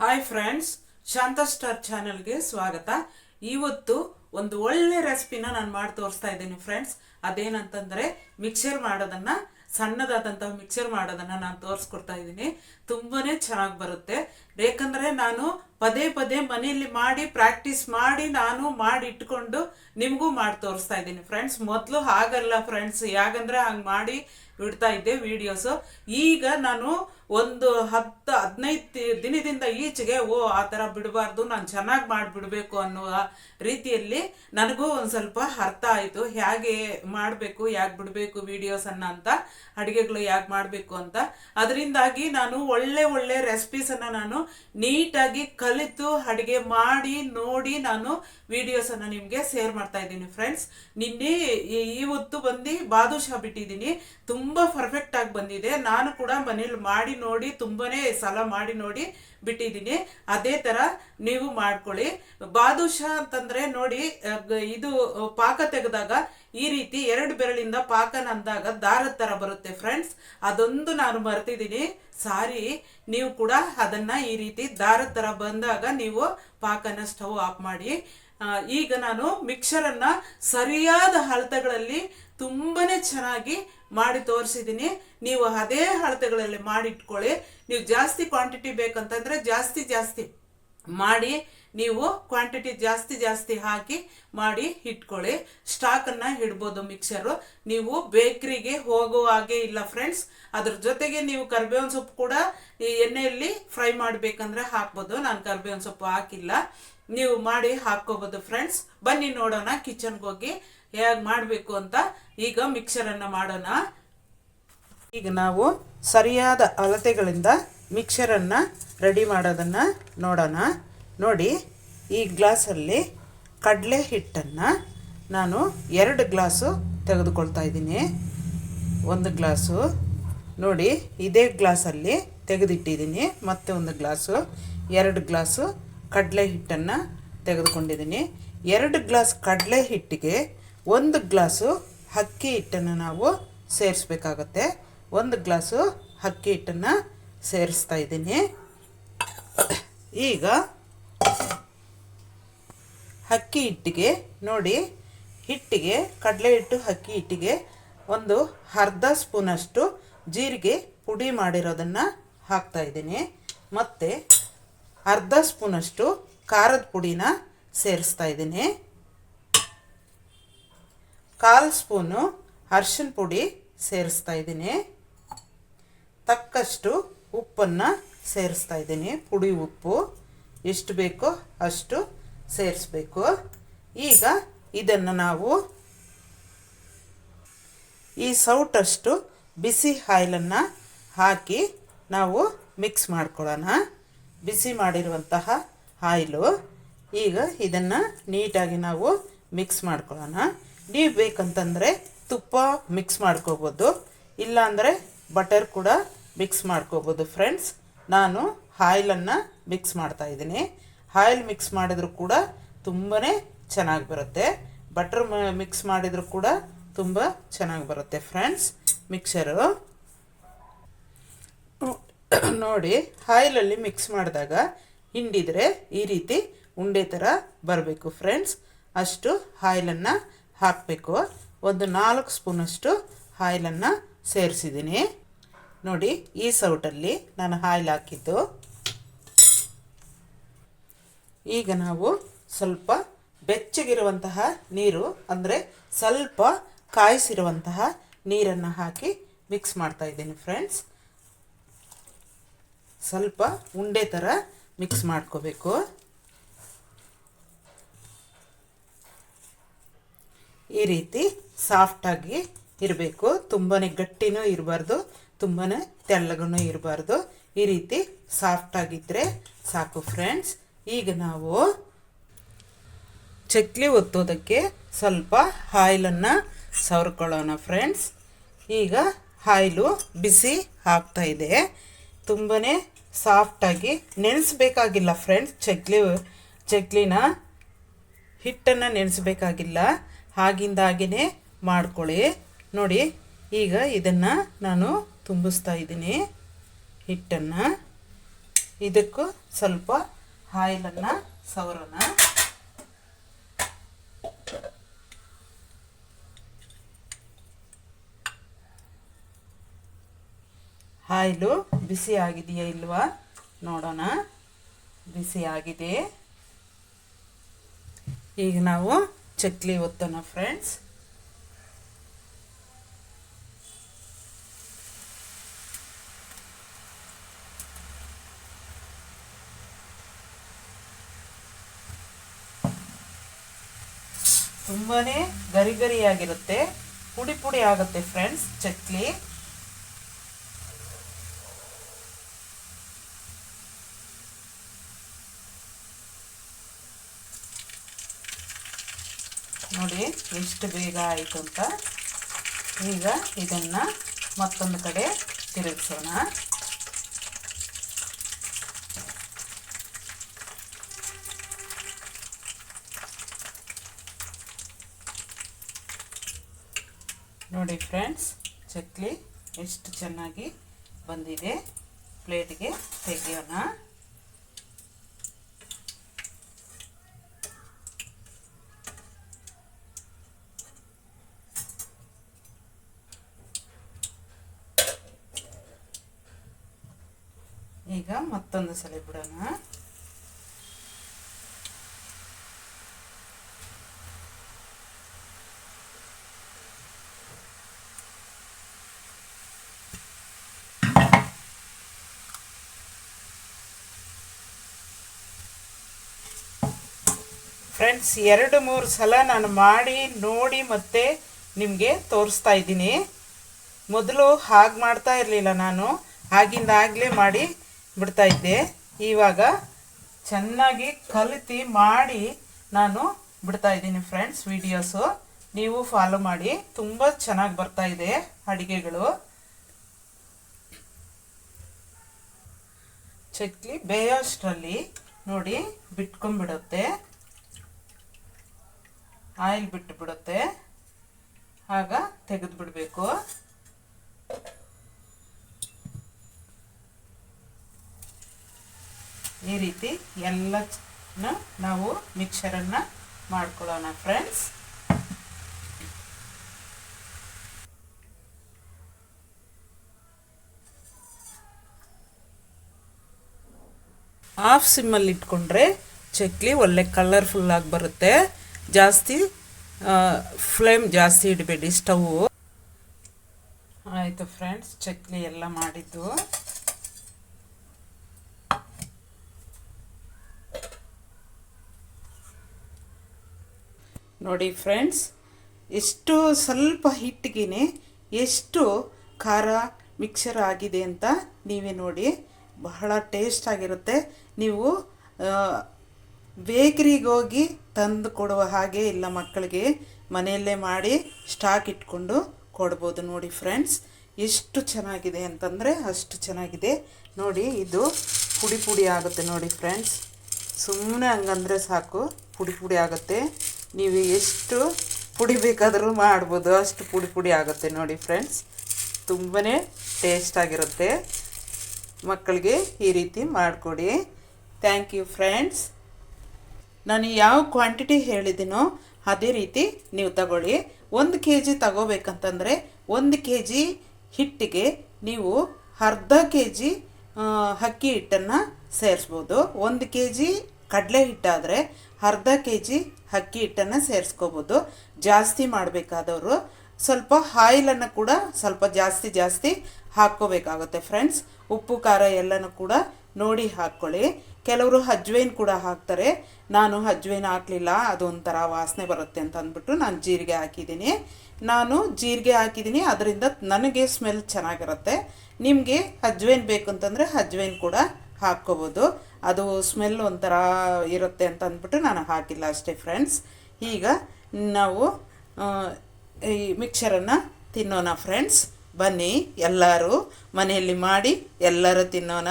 Hi friends ಶಾಂತ star ಚಾನೆಲ್ಗೆ ಸ್ವಾಗತ. ಇವತ್ತು ಒಂದು ಒಳ್ಳೆ ರೆಸಿಪಿನ ನಾನು ಮಾಡಿ ತೋರಿಸ್ತಾ ಇದ್ದೀನಿ ಫ್ರೆಂಡ್ಸ್ ಅದೇನಂತಂದ್ರೆ ಮಿಕ್ಸರ್ ಮಾಡೋದನ್ನ, ಸಣ್ಣದಾದಂತಹ ಮಿಕ್ಸರ್ ಮಾಡೋದನ್ನ ನಾನು ತೋರಿಸ್ಕೊಡ್ತಾ ಇದ್ದೀನಿ. ತುಂಬಾನೇ ಚೆನ್ನಾಗಿ ಬರುತ್ತೆ. ಬೇಕಂದ್ರೆ ನಾನು ಪದೇ ಪದೇ ಮನೆಯಲ್ಲಿ ಮಾಡಿ ಪ್ರಾಕ್ಟೀಸ್ ಮಾಡಿ, ನಾನು ಮಾಡಿ ಇಟ್ಕೊಂಡು ನಿಮಗೂ ಮಾಡಿ ತೋರಿಸ್ತಾ ಇದ್ದೀನಿ ಫ್ರೆಂಡ್ಸ್ ಮೊದಲು ಹಾಗಲ್ಲ ಫ್ರೆಂಡ್ಸ್ ಯಾಕಂದ್ರೆ ಹಂಗೆ ಮಾಡಿ ಬಿಡ್ತಾ ಇದ್ದೆ ವಿಡಿಯೋಸು ಈಗ ನಾನು ಒಂದು ಹತ್ತು, ಹದಿನೈದು ದಿನದಿಂದ ಈಚೆಗೆ, ಓ, ಆ ಥರ ಬಿಡಬಾರ್ದು, ನಾನು ಚೆನ್ನಾಗಿ ಮಾಡಿಬಿಡ್ಬೇಕು ಅನ್ನುವ ರೀತಿಯಲ್ಲಿ ನನಗೂ ಒಂದು ಸ್ವಲ್ಪ ಅರ್ಥ ಆಯಿತು. ಹೇಗೆ ಮಾಡಬೇಕು, ಯಾಕೆ ಬಿಡಬೇಕು ವೀಡಿಯೋಸನ್ನು ಅಂತ, ಅಡುಗೆಗಳು ಯಾಕೆ ಮಾಡಬೇಕು ಅಂತ. ಅದರಿಂದಾಗಿ ನಾನು ಒಳ್ಳೆ ಒಳ್ಳೆ ರೆಸಿಪೀಸನ್ನು ನಾನು ನೀಟಾಗಿ ಕಲಿತು ಅಡುಗೆ ಮಾಡಿ, ನೋಡಿ ನಾನು ವೀಡಿಯೋಸನ್ನು ನಿಮಗೆ ಶೇರ್ ಮಾಡ್ತಾ ಇದ್ದೀನಿ ಫ್ರೆಂಡ್ಸ್ ನಿನ್ನೆ ಇವತ್ತು ಬಂದು ಬಾದುಷಾ ಬಿಟ್ಟಿದ್ದೀನಿ. ತುಂಬ ಪರ್ಫೆಕ್ಟ್ ಆಗಿ ಬಂದಿದೆ. ನಾನು ಕೂಡ ಮನೇಲಿ ಮಾಡಿ ನೋಡಿ, ತುಂಬಾನೇ ಸಲ ಮಾಡಿ ನೋಡಿ ಬಿಟ್ಟಿದ್ದೀನಿ. ಅದೇ ಥರ ನೀವು ಮಾಡ್ಕೊಳ್ಳಿ. ಬಾದುಷಾ ಅಂತಂದರೆ ನೋಡಿ ಇದು ಪಾಕ ತೆಗೆದಾಗ ಈ ರೀತಿ ಎರಡು ಬೆರಳಿಂದ ಪಾಕನ ಅಂದಾಗ ದಾರದ ಥರ ಬರುತ್ತೆ ಫ್ರೆಂಡ್ಸ್ ಅದೊಂದು ನಾನು ಮರ್ತಿದ್ದೀನಿ. ಸಾರಿ, ನೀವು ಕೂಡ ಅದನ್ನು ಈ ರೀತಿ ದಾರದ ಥರ ಬಂದಾಗ ನೀವು ಪಾಕನ ಸ್ಟವ್ ಆಫ್ ಮಾಡಿ. ಈಗ ನಾನು ಮಿಕ್ಸರನ್ನು ಸರಿಯಾದ ಅಳತೆಗಳಲ್ಲಿ ತುಂಬಾ ಚೆನ್ನಾಗಿ ಮಾಡಿ ತೋರಿಸಿದ್ದೀನಿ ನೀವು ಅದೇ ಅಳತೆಗಳಲ್ಲಿ ಮಾಡಿ ಇಟ್ಕೊಳ್ಳಿ ನೀವು ಜಾಸ್ತಿ ಕ್ವಾಂಟಿಟಿ ಬೇಕಂತಂದ್ರೆ ಜಾಸ್ತಿ ಜಾಸ್ತಿ ಮಾಡಿ ನೀವು ಕ್ವಾಂಟಿಟಿ ಜಾಸ್ತಿ ಜಾಸ್ತಿ ಹಾಕಿ ಮಾಡಿ ಇಟ್ಕೊಳ್ಳಿ. ಸ್ಟಾಕನ್ನು ಇಡ್ಬೋದು ಮಿಕ್ಸರು ನೀವು ಬೇಕ್ರಿಗೆ ಹೋಗೋ ಹಾಗೆ ಇಲ್ಲ ಫ್ರೆಂಡ್ಸ್ ಅದ್ರ ಜೊತೆಗೆ ನೀವು ಕರ್ಬೇವಿನ ಸೊಪ್ಪು ಕೂಡ ಈ ಎಣ್ಣೆಯಲ್ಲಿ ಫ್ರೈ ಮಾಡಬೇಕಂದ್ರೆ ಹಾಕ್ಬೋದು. ನಾನು ಕರ್ಬೇವಿನ ಸೊಪ್ಪು ಹಾಕಿಲ್ಲ. ನೀವು ಮಾಡಿ ಹಾಕ್ಕೋಬೋದು ಫ್ರೆಂಡ್ಸ್ ಬನ್ನಿ ನೋಡೋಣ ಕಿಚನ್ಗೆ ಹೋಗಿ ಹೇಗೆ ಮಾಡಬೇಕು ಅಂತ ಈಗ ಮಿಕ್ಸರನ್ನು ಮಾಡೋಣ. ಈಗ ನಾವು ಸರಿಯಾದ ಅಳತೆಗಳಿಂದ ಮಿಕ್ಸರನ್ನು ರೆಡಿ ಮಾಡೋದನ್ನು ನೋಡೋಣ. ನೋಡಿ, ಈ ಗ್ಲಾಸಲ್ಲಿ ಕಡಲೆ ಹಿಟ್ಟನ್ನು ನಾನು ಎರಡು ಗ್ಲಾಸು ತೆಗೆದುಕೊಳ್ತಾ ಇದ್ದೀನಿ. ಒಂದು ಗ್ಲಾಸು ನೋಡಿ, ಇದೇ ಗ್ಲಾಸಲ್ಲಿ ತೆಗೆದಿಟ್ಟಿದ್ದೀನಿ. ಮತ್ತೆ ಒಂದು ಗ್ಲಾಸು ಎರಡು ಗ್ಲಾಸು ಕಡಲೆ ಹಿಟ್ಟನ್ನು ತೆಗೆದುಕೊಂಡಿದ್ದೀನಿ. ಎರಡು ಗ್ಲಾಸ್ ಕಡಲೆ ಹಿಟ್ಟಿಗೆ ಒಂದು ಗ್ಲಾಸು ಅಕ್ಕಿ ಹಿಟ್ಟನ್ನು ನಾವು ಸೇರಿಸ್ಬೇಕಾಗತ್ತೆ. ಒಂದು ಗ್ಲಾಸು ಅಕ್ಕಿ ಹಿಟ್ಟನ್ನು ಸೇರಿಸ್ತಾ ಇದ್ದೀನಿ. ಈಗ ಅಕ್ಕಿ ಹಿಟ್ಟಿಗೆ ನೋಡಿ, ಹಿಟ್ಟಿಗೆ, ಕಡಲೆ ಹಿಟ್ಟು ಅಕ್ಕಿ ಹಿಟ್ಟಿಗೆ ಒಂದು ಅರ್ಧ ಸ್ಪೂನಷ್ಟು ಜೀರಿಗೆ ಪುಡಿ ಮಾಡಿರೋದನ್ನು ಹಾಕ್ತಾ ಇದ್ದೀನಿ. ಮತ್ತು ಅರ್ಧ ಸ್ಪೂನಷ್ಟು ಖಾರದ ಪುಡಿನ ಸೇರಿಸ್ತಾ ಇದ್ದೀನಿ. ಕಾಲು ಸ್ಪೂನು ಅರ್ಶಿನ ಪುಡಿ ಸೇರಿಸ್ತಾ ಇದ್ದೀನಿ. ತಕ್ಕಷ್ಟು ಉಪ್ಪನ್ನು ಸೇರಿಸ್ತಾ ಇದ್ದೀನಿ. ಪುಡಿ ಉಪ್ಪು ಎಷ್ಟು ಬೇಕೋ ಅಷ್ಟು ಸೇರಿಸ್ಬೇಕು. ಈಗ ಇದನ್ನು ನಾವು ಈ ಸೌಟಷ್ಟು ಬಿಸಿ ಆಯಿಲನ್ನು ಹಾಕಿ ನಾವು ಮಿಕ್ಸ್ ಮಾಡ್ಕೊಳ್ಳೋಣ. ಬಿಸಿ ಮಾಡಿರುವಂತಹ ಆಯಿಲು ಈಗ ಇದನ್ನು ನೀಟಾಗಿ ನಾವು ಮಿಕ್ಸ್ ಮಾಡ್ಕೊಳ್ಳೋಣ. ನೀವು ಬೇಕಂತಂದರೆ ತುಪ್ಪ ಮಿಕ್ಸ್ ಮಾಡ್ಕೋಬೋದು. ಇಲ್ಲಾಂದರೆ ಬಟರ್ ಕೂಡ ಮಿಕ್ಸ್ ಮಾಡ್ಕೋಬೋದು ಫ್ರೆಂಡ್ಸ್ ನಾನು ಆಯಿಲನ್ನು ಮಿಕ್ಸ್ ಮಾಡ್ತಾ ಇದ್ದೀನಿ. ಆಯಿಲ್ ಮಿಕ್ಸ್ ಮಾಡಿದರೂ ಕೂಡ ತುಂಬಾ ಚೆನ್ನಾಗಿ ಬರುತ್ತೆ. ಬಟರ್ ಮಿಕ್ಸ್ ಮಾಡಿದರೂ ಕೂಡ ತುಂಬ ಚೆನ್ನಾಗಿ ಬರುತ್ತೆ ಫ್ರೆಂಡ್ಸ್ ಮಿಕ್ಸರು ನೋಡಿ ಆಯಿಲಲ್ಲಿ ಮಿಕ್ಸ್ ಮಾಡಿದಾಗ ಹಿಂಡಿದರೆ ಈ ರೀತಿ ಉಂಡೆ ಥರ ಬರಬೇಕು ಫ್ರೆಂಡ್ಸ್. ಅಷ್ಟು ಆಯಿಲನ್ನು ಹಾಕಬೇಕು. ಒಂದು ನಾಲ್ಕು ಸ್ಪೂನಷ್ಟು ಆಯಿಲನ್ನು ಸೇರಿಸಿದ್ದೀನಿ. ನೋಡಿ, ಈ ಸೌಟಲ್ಲಿ ನಾನು ಆಯಿಲ್ ಹಾಕಿದ್ದು. ಈಗ ನಾವು ಸ್ವಲ್ಪ ಬೆಚ್ಚಗಿರುವಂತಹ ನೀರು, ಅಂದರೆ ಸ್ವಲ್ಪ ಕಾಯಿಸಿರುವಂತಹ ನೀರನ್ನು ಹಾಕಿ ಮಿಕ್ಸ್ ಮಾಡ್ತಾ ಇದ್ದೀನಿ ಫ್ರೆಂಡ್ಸ್. ಸ್ವಲ್ಪ ಉಂಡೆ ಥರ ಮಿಕ್ಸ್ ಮಾಡ್ಕೋಬೇಕು. ಈ ರೀತಿ ಸಾಫ್ಟಾಗಿ ಇರಬೇಕು. ತುಂಬಾ ಗಟ್ಟಿನೂ ಇರಬಾರ್ದು ತುಂಬಾ ತೆಳ್ಳಗೂ ಇರಬಾರ್ದು. ಈ ರೀತಿ ಸಾಫ್ಟಾಗಿದ್ದರೆ ಸಾಕು ಫ್ರೆಂಡ್ಸ್ ಈಗ ನಾವು ಚಕ್ಲಿ ಒತ್ತೋದಕ್ಕೆ ಸ್ವಲ್ಪ ಹಾಯ್ಲನ್ನು ಸವರ್ಕೊಳ್ಳೋಣ ಫ್ರೆಂಡ್ಸ್ ಈಗ ಹಾಯ್ಲು ಬಿಸಿ ಆಗ್ತಾಯಿದೆ ತುಂಬಾ ಸಾಫ್ಟಾಗಿ ನೆನೆಸ್ಬೇಕಾಗಿಲ್ಲ ಫ್ರೆಂಡ್ಸ್ ಚಕ್ಲಿ, ಚಕ್ಲಿನ ಹಿಟ್ಟನ್ನು ನೆನೆಸ್ಬೇಕಾಗಿಲ್ಲ. ಆಗಿಂದಾಗೇ ಮಾಡ್ಕೊಳ್ಳಿ. ನೋಡಿ, ಈಗ ಇದನ್ನು ನಾನು ತುಂಬಿಸ್ತಾ ಇದ್ದೀನಿ. ಹಿಟ್ಟನ್ನು. ಇದಕ್ಕೂ ಸ್ವಲ್ಪ ಆಯಿಲನ್ನು ಸವರೋಣ ಆಯಿಲು ಬಿಸಿ ಆಗಿದೆಯಾ ಇಲ್ವಾ? ನೋಡೋಣ. ಬಿಸಿ ಆಗಿದೆ. ಈಗ ನಾವು ಚಕ್ಲಿ ಒತ್ತೋಣ ಫ್ರೆಂಡ್ಸ್ ತುಂಬಾ ಗರಿ ಗರಿಯಾಗಿರುತ್ತೆ. ಪುಡಿ ಪುಡಿ ಆಗುತ್ತೆ ಫ್ರೆಂಡ್ಸ್ ಚಕ್ಲಿ. ನೋಡಿ ಎಷ್ಟು ಬೇಗ ಆಯಿತು ಅಂತ. ಈಗ ಇದನ್ನು ಮತ್ತೊಂದು ಕಡೆ ತಿರುಗಿಸೋಣ. ನೋಡಿ ಫ್ರೆಂಡ್ಸ್ ಚಕ್ಲಿ ಎಷ್ಟು ಚೆನ್ನಾಗಿ ಬಂದಿದೆ. ಪ್ಲೇಟ್ಗೆ ತೆಗೆಯೋಣ. ಈಗ ಮತ್ತೊಂದು ಸಲ ಬಿಡೋಣ. ಫ್ರೆಂಡ್ಸ್ ಎರಡು ಮೂರು ಸಲ ನಾನು ಮಾಡಿ, ನೋಡಿ ಮತ್ತೆ ನಿಮಗೆ ತೋರಿಸ್ತಾ ಇದ್ದೀನಿ. ಮೊದಲು ಹಾಗೆ ಮಾಡ್ತಾ ಇರಲಿಲ್ಲ ನಾನು. ಆಗಿಂದಾಗಲೇ ಮಾಡಿ ಬಿಡ್ತಾ ಇದ್ದೆ. ಇವಾಗ ಚೆನ್ನಾಗಿ ಕಲಿತು ಮಾಡಿ ನಾನು ಬಿಡ್ತಾ ಇದ್ದೀನಿ ಫ್ರೆಂಡ್ಸ್ ವಿಡಿಯೋಸು ನೀವು ಫಾಲೋ ಮಾಡಿ. ತುಂಬ ಚೆನ್ನಾಗಿ ಬರ್ತಾ ಇದೆ ಅಡಿಗೆಗಳು. ಚಕ್ಲಿ ಬೇಯೋಷ್ಟರಲ್ಲಿ ನೋಡಿ ಬಿಟ್ಕೊಂಡ್ಬಿಡುತ್ತೆ. ಆಯಿಲ್ ಬಿಟ್ಟು ಬಿಡುತ್ತೆ ಆಗ ತೆಗೆದು ಬಿಡಬೇಕು ಈ ರೀತಿ ಎಲ್ಲ ನಾವು ಮಿಕ್ಸರನ್ನು ಮಾಡ್ಕೊಳ್ಳೋಣ ಫ್ರೆಂಡ್ಸ್ ಆಫ್ ಸಿಮ್ಮಲ್ಲಿ ಇಟ್ಕೊಂಡ್ರೆ ಚಕ್ಲಿ ಒಳ್ಳೆ ಕಲರ್ಫುಲ್ ಆಗಿ ಬರುತ್ತೆ. ಜಾಸ್ತಿ ಫ್ಲೇಮ್ ಜಾಸ್ತಿ ಇಡಬೇಡಿ, ಸ್ಟವ್. ಆಯಿತು ಫ್ರೆಂಡ್ಸ್ ಚಕ್ಲಿ ಎಲ್ಲ ಮಾಡಿದ್ದು. ನೋಡಿ ಫ್ರೆಂಡ್ಸ್, ಎಷ್ಟು ಸ್ವಲ್ಪ ಹಿಟ್ಟಿಗೆ ಎಷ್ಟು ಖಾರ ಮಿಕ್ಸರ್ ಆಗಿದೆ ಅಂತ ನೀವೇ ನೋಡಿ. ಬಹಳ ಟೇಸ್ಟ್ ಆಗಿರುತ್ತೆ. ನೀವು ಬೇಕ್ರಿಗೆ ಹೋಗಿ ತಂದು ಕೊಡುವ ಹಾಗೆ ಇಲ್ಲ ಮಕ್ಕಳಿಗೆ ಮನೆಯಲ್ಲೇ ಮಾಡಿ ಸ್ಟಾಕ್ ಇಟ್ಕೊಂಡು ಕೊಡ್ಬೋದು ನೋಡಿ ಫ್ರೆಂಡ್ಸ್. ಎಷ್ಟು ಚೆನ್ನಾಗಿದೆ ಅಂತಂದರೆ ಅಷ್ಟು ಚೆನ್ನಾಗಿದೆ. ನೋಡಿ, ಇದು ಪುಡಿ ಪುಡಿ ಆಗುತ್ತೆ ನೋಡಿ ಫ್ರೆಂಡ್ಸ್. ಸುಮ್ಮನೆ ಹಂಗಂದರೆ ಸಾಕು, ಪುಡಿ ಪುಡಿ ಆಗುತ್ತೆ. ನೀವು ಎಷ್ಟು ಪುಡಿ ಬೇಕಾದರೂ ಮಾಡ್ಬೋದು. ಅಷ್ಟು ಪುಡಿ ಪುಡಿ ಆಗುತ್ತೆ ನೋಡಿ ಫ್ರೆಂಡ್ಸ್ ತುಂಬಾ ಟೇಸ್ಟಾಗಿರುತ್ತೆ ಮಕ್ಕಳಿಗೆ ಈ ರೀತಿ ಮಾಡಿಕೊಡಿ. ಥ್ಯಾಂಕ್ ಯು ಫ್ರೆಂಡ್ಸ್ ನಾನು ಯಾವ ಕ್ವಾಂಟಿಟಿ ಹೇಳಿದ್ದೀನೋ ಅದೇ ರೀತಿ ನೀವು ತಗೊಳ್ಳಿ. ಒಂದು ಕೆ ಜಿ ತಗೋಬೇಕಂತಂದರೆ ಒಂದು ಕೆ ಜಿ ಹಿಟ್ಟಿಗೆ ನೀವು ಅರ್ಧ ಕೆ ಜಿ ಅಕ್ಕಿ ಹಿಟ್ಟನ್ನು ಸೇರಿಸ್ಬೋದು. ಒಂದು ಕೆ ಜಿ ಕಡಲೆ ಹಿಟ್ಟಾದರೆ ಅರ್ಧ ಕೆ ಜಿ ಅಕ್ಕಿ ಹಿಟ್ಟನ್ನು ಸೇರಿಸ್ಕೋಬೋದು. ಜಾಸ್ತಿ ಮಾಡಬೇಕಾದವರು ಸ್ವಲ್ಪ ಆಯಿಲನ್ನು ಕೂಡ ಸ್ವಲ್ಪ ಜಾಸ್ತಿ ಜಾಸ್ತಿ ಹಾಕ್ಕೋಬೇಕಾಗುತ್ತೆ ಫ್ರೆಂಡ್ಸ್. ಉಪ್ಪು, ಖಾರ ಎಲ್ಲನೂ ಕೂಡ ನೋಡಿ ಹಾಕ್ಕೊಳ್ಳಿ. ಕೆಲವರು ಅಜ್ವೈನ್ ಕೂಡ ಹಾಕ್ತಾರೆ. ನಾನು ಅಜ್ವೈನ್ ಹಾಕಲಿಲ್ಲ, ಅದು ಒಂಥರ ವಾಸನೆ ಬರುತ್ತೆ ಅಂತ ಅಂದ್ಬಿಟ್ಟು ನಾನು ಜೀರಿಗೆ ಹಾಕಿದ್ದೀನಿ. ನಾನು ಜೀರಿಗೆ ಹಾಕಿದ್ದೀನಿ, ಅದರಿಂದ ನನಗೆ ಸ್ಮೆಲ್ ಚೆನ್ನಾಗಿರುತ್ತೆ. ನಿಮಗೆ ಅಜ್ವೈನ್ ಬೇಕು ಅಂತಂದರೆ ಅಜ್ವೈನ್ ಕೂಡ ಹಾಕ್ಕೋಬೋದು. ಅದು ಸ್ಮೆಲ್ ಒಂಥರ ಇರುತ್ತೆ ಅಂತ ಅಂದ್ಬಿಟ್ಟು ನಾನು ಹಾಕಿಲ್ಲ ಅಷ್ಟೇ ಫ್ರೆಂಡ್ಸ್ ಈಗ ನಾವು ಈ ಮಿಕ್ಸರನ್ನು ತಿನ್ನೋಣ ಫ್ರೆಂಡ್ಸ್ ಬನ್ನಿ ಎಲ್ಲರೂ ಮನೆಯಲ್ಲಿ ಮಾಡಿ ಎಲ್ಲರೂ ತಿನ್ನೋಣ.